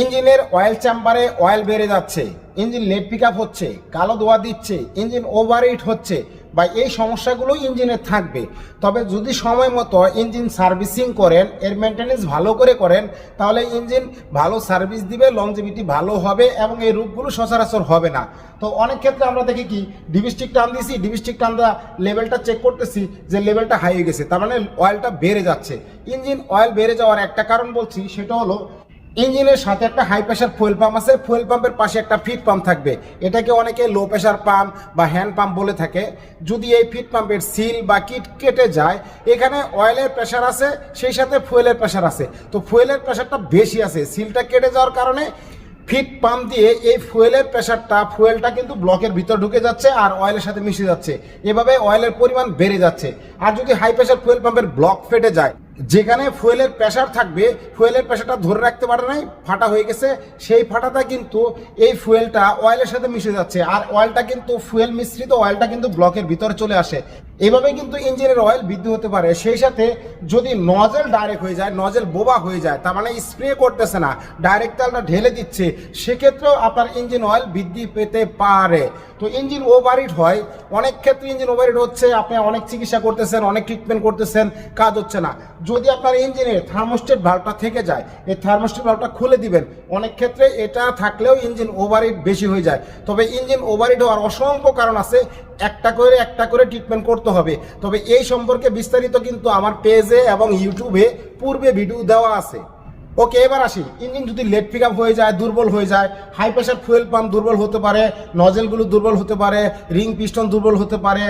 ইঞ্জিনের অয়েল চেম্বারে অয়েল বেড়ে যাচ্ছে, ইঞ্জিন লেট পিক হচ্ছে, কালো দোয়া দিচ্ছে, ইঞ্জিন ওভারহিট হচ্ছে বা এই সমস্যাগুলো ইঞ্জিনের থাকবে। তবে যদি সময় মতো ইঞ্জিন সার্ভিসিং করেন, এর মেনটেনেন্স ভালো করে করেন, তাহলে ইঞ্জিন ভালো সার্ভিস দিবে লংজিভিটি ভালো হবে এবং এই রূপগুলো সচরাচর হবে না। তো অনেক ক্ষেত্রে আমরা দেখি কি ডিভিস্টিক টান ডিভিস্টিক টান দেওয়া লেভেলটা চেক করতেছি যে লেভেলটা হাই হয়ে গেছে, তার মানে অয়েলটা বেড়ে যাচ্ছে। ইঞ্জিন অয়েল বেড়ে যাওয়ার একটা কারণ বলছি, সেটা হলো ইঞ্জিনের সাথে একটা হাই প্রেশার ফুয়েল পাম্প আছে ফুয়েল পাম্পের পাশে একটা ফিট পাম্প থাকবে। এটাকে অনেকে লো প্রেশার পাম্প বা হ্যান্ড পাম্প বলে থাকে। যদি এই ফিট পাম্পের সিল বা কিট কেটে যায়, এখানে অয়েলের প্রেশার আছে, সেই সাথে ফুয়েলের প্রেশার আছে। তো ফুয়েলের প্রেশারটা বেশি আছে। সিলটা কেটে যাওয়ার কারণে ফিট পাম্প দিয়ে এই ফুয়েলের প্রেশারটা ফুয়েলটা কিন্তু ব্লকের ভিতর ঢুকে যাচ্ছে আর অয়েলের সাথে মিশে যাচ্ছে। এভাবে অয়েলের পরিমাণ বেড়ে যাচ্ছে। আর যদি হাই প্রেশার ফুয়েল পাম্পের ব্লক ফেটে যায় যেখানে ফুয়েলের প্রেশার থাকবে, ফুয়েলের প্রেশারটা ধরে রাখতে পারে নাই, ফাটা হয়ে গেছে। সেই ফাটাটা কিন্তু এই ফুয়েলটা অয়েলের সাথে মিশে যাচ্ছে। আর অয়েলটা কিন্তু ফুয়েল মিশ্রিত অয়েলটা কিন্তু ব্লকের ভিতরে চলে আসে। এভাবে কিন্তু ইঞ্জিনের অয়েল বৃদ্ধি হতে পারে। সেই সাথে যদি নজেল ডাইরেক্ট হয়ে যায় নজেল বোবা হয়ে যায়, তার মানে স্প্রে করতেছে না ডাইরেক্ট তেলটা ঢেলে দিচ্ছে, সেক্ষেত্রেও আপনার ইঞ্জিন অয়েল বৃদ্ধি পেতে পারে। তো ইঞ্জিন ওভারহিট হয়। অনেক ক্ষেত্রে ইঞ্জিন ওভারহিট হচ্ছে, আপনি অনেক চিকিৎসা করতেছেন, অনেক ট্রিটমেন্ট করতেছেন, কাজ হচ্ছে না। যদি আপনার ইঞ্জিনের থার্মোস্টেট ভাল্বটা থেকে যায়, এই থার্মোস্টেট ভাল্বটা খুলে দিবেন, অনেক ক্ষেত্রে এটা থাকলেও ইঞ্জিন ওভারহিট বেশি হয়ে যায়। তবে ইঞ্জিন ওভারহিট হওয়ার অসংখ্য কারণ আছে, একটা করে একটা করে ট্রিটমেন্ট করতে হবে। তবে এই সম্পর্কে বিস্তারিত কিন্তু আমার পেজে এবং ইউটিউবে পূর্বে ভিডিও দেওয়া আছে। ওকে এবার আসি। ইঞ্জিন যদি লেট পিক হয়ে যায়, দুর্বল হয়ে যায় হাই প্রেশার ফুয়েল পাম্প দুর্বল হতে পারে নজেলগুলো দুর্বল হতে পারে রিং পিস্টন দুর্বল হতে পারে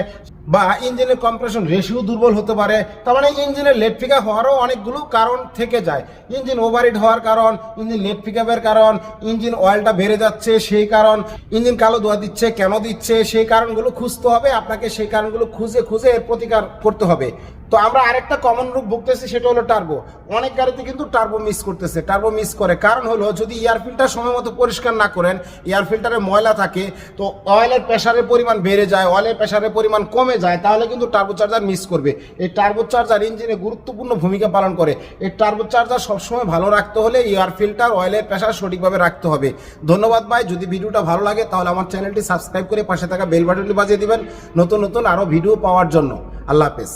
বা ইঞ্জিনের কম্প্রেশন রেশিও দুর্বল হতে পারে, তার মানে ইঞ্জিনের লেট পিক হওয়ারও অনেকগুলো কারণ থেকে যায়। ইঞ্জিন ওভারহিট হওয়ার কারণ, ইঞ্জিন লেট পিক কারণ, ইঞ্জিন অয়েলটা বেড়ে যাচ্ছে সেই কারণ, ইঞ্জিন কালো ধোয়া দিচ্ছে কেন দিচ্ছে, সেই কারণগুলো খুঁজতে হবে, আপনাকে সেই কারণগুলো খুঁজে খুঁজে এর প্রতিকার করতে হবে। তো আমরা আরেকটা কমন রূপ ভুগতেছি, সেটা হলো টার্বো অনেক গাড়িতে কিন্তু টার্বো মিস করতেছে টার্বো মিস করে। কারণ হলো, যদি এয়ার ফিল্টার সময় মতো পরিষ্কার না করেন এয়ার ফিল্টারে ময়লা থাকে, তো অয়েলের প্রেশারের পরিমাণ বেড়ে যায় অয়েলের প্রেশারের পরিমাণ কমে যায়, তাহলে কিন্তু টার্বো চার্জার মিস করবে। এই টার্বো চার্জার ইঞ্জিনে গুরুত্বপূর্ণ ভূমিকা পালন করে। এই টার্বো চার্জার সবসময় ভালো রাখতে হলে এয়ার ফিল্টার অয়েলের প্রেশার সঠিকভাবে রাখতে হবে। ধন্যবাদ ভাই, যদি ভিডিওটা ভালো লাগে, তাহলে আমার চ্যানেলটি সাবস্ক্রাইব করে পাশে থাকা বেল বাটনটি বাজিয়ে দিবেন। নতুন নতুন আরও ভিডিও পাওয়ার জন্য। আল্লাহ হাফেজ।